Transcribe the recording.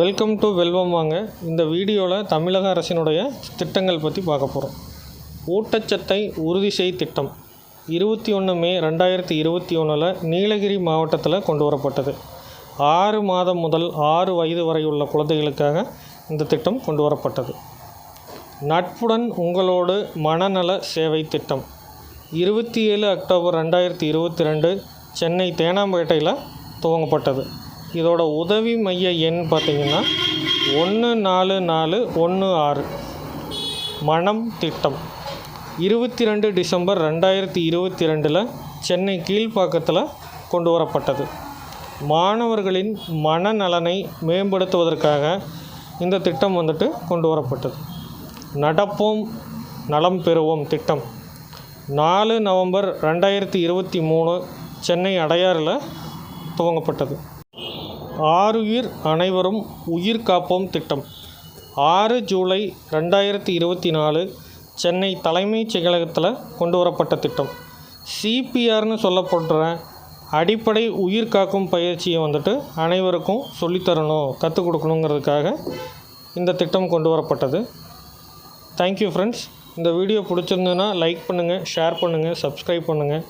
Welcome to வெல்வம் வாங்க. இந்த வீடியோவில் தமிழக அரசினுடைய திட்டங்கள் பற்றி பார்க்க போகிறோம் ஊட்டச்சத்தை உறுதி செய் திட்டம். இருபத்தி ஒன்று மே ரெண்டாயிரத்தி இருபத்தி ஒன்றில் நீலகிரி மாவட்டத்தில் கொண்டு வரப்பட்டது. ஆறு மாதம் முதல் ஆறு வயது வரை உள்ள குழந்தைகளுக்காக இந்த திட்டம் கொண்டு வரப்பட்டது. நட்புடன் உங்களோடு மனநல சேவை திட்டம். இருபத்தி ஏழு அக்டோபர் ரெண்டாயிரத்தி இருபத்தி ரெண்டு சென்னை தேனாம்பேட்டையில் துவங்கப்பட்டது. இதோட உதவி மைய எண் பார்த்திங்கன்னா ஒன்று நாலு நாலு ஒன்று ஆறு. மனம் திட்டம். இருபத்தி ரெண்டு டிசம்பர் ரெண்டாயிரத்தி இருபத்தி ரெண்டில் சென்னை கீழ்ப்பாக்கத்தில் கொண்டு வரப்பட்டது. மாணவர்களின் மனநலனை மேம்படுத்துவதற்காக இந்த திட்டம் வந்துட்டு கொண்டு வரப்பட்டது. நடப்போம் நலம் பெறுவோம் திட்டம். நாலு நவம்பர் ரெண்டாயிரத்தி இருபத்தி மூணு சென்னை அடையாறில் துவங்கப்பட்டது. ஆறுயிர் அனைவரும் உயிர் காப்போம் திட்டம். ஆறு ஜூலை ரெண்டாயிரத்தி இருபத்தி நாலு சென்னை தலைமைச் செயலகத்தில் கொண்டு வரப்பட்ட திட்டம். சிபிஆர்னு சொல்லப்படுற அடிப்படை உயிர் காக்கும் பயிற்சியை வந்துட்டு அனைவருக்கும் சொல்லித்தரணும் கற்றுக் கொடுக்கணுங்கிறதுக்காக இந்த திட்டம் கொண்டு வரப்பட்டது. தேங்க்யூ ஃப்ரெண்ட்ஸ் இந்த வீடியோ பிடிச்சிருந்ததுன்னா லைக் பண்ணுங்கள் ஷேர் பண்ணுங்கள் சப்ஸ்கிரைப் பண்ணுங்கள்